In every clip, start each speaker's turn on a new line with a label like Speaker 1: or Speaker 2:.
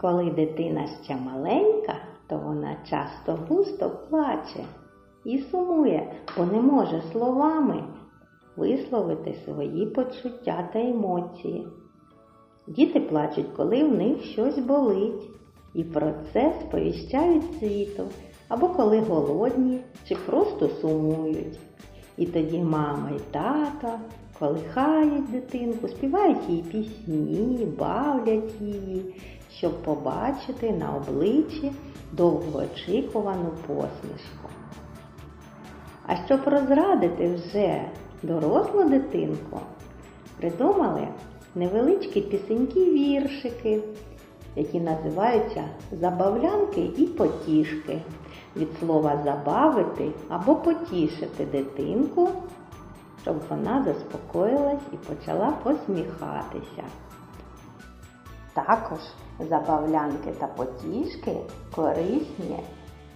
Speaker 1: Коли дитина ще маленька, то вона часто густо плаче і сумує, бо не може словами висловити свої почуття та емоції. Діти плачуть, коли в них щось болить, і про це сповіщають світу, або коли голодні чи просто сумують. І тоді мама і тато колихають дитинку, співають їй пісні, бавлять її, щоб побачити на обличчі довгоочікувану посмішку. А щоб розрадити вже дорослу дитинку, придумали невеличкі пісеньки-віршики, які називаються забавлянки і потішки. Від слова забавити або потішити дитинку, щоб вона заспокоїлась і почала посміхатися. Також забавлянки та потішки корисні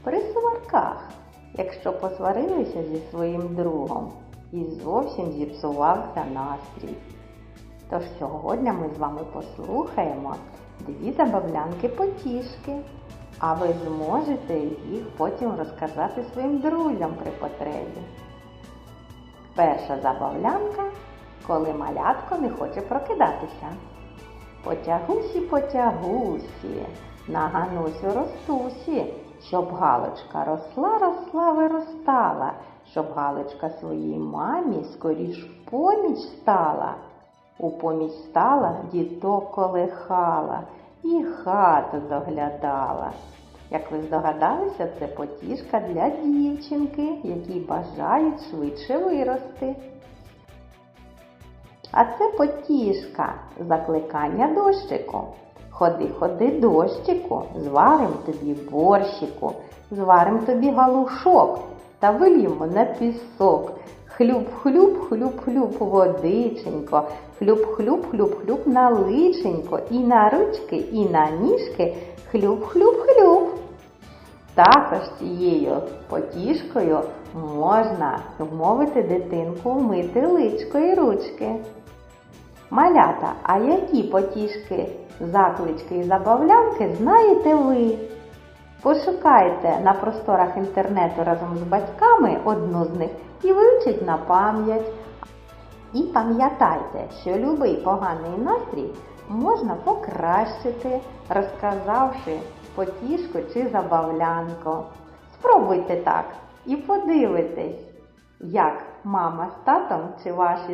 Speaker 1: при сварках, якщо посварилися зі своїм другом і зовсім зіпсувався настрій. Тож сьогодні ми з вами послухаємо дві забавлянки потішки, а ви зможете їх потім розказати своїм друзям при потребі. Перша забавлянка, коли малятко не хоче прокидатися. Потягусі, потягусі, на ганусю ростусі, щоб галочка росла, росла, виростала, щоб галочка своїй мамі скоріш в поміч стала. У поміч стала, діток колихала і хату доглядала. Як ви здогадалися, це потішка для дівчинки, які бажають швидше вирости. А це потішка, закликання дощику. Ходи, ходи, дощику, зварим тобі борщику, зварим тобі галушок та вилімо на пісок. Хлюб-хлюб, хлюб-хлюб, водиченько, хлюб-хлюб, хлюб-хлюб на личенько, і на ручки, і на ніжки, хлюб-хлюб-хлюб. Також цією потішкою можна вмовити дитинку вмити личко і ручки. Малята, а які потішки, заклички і забавлянки знаєте ви? Пошукайте на просторах інтернету разом з батьками одну з них і вивчіть на пам'ять. І пам'ятайте, що любий поганий настрій можна покращити, розказавши потішку чи забавлянку. Спробуйте так і подивитесь, як мама з татом чи ваші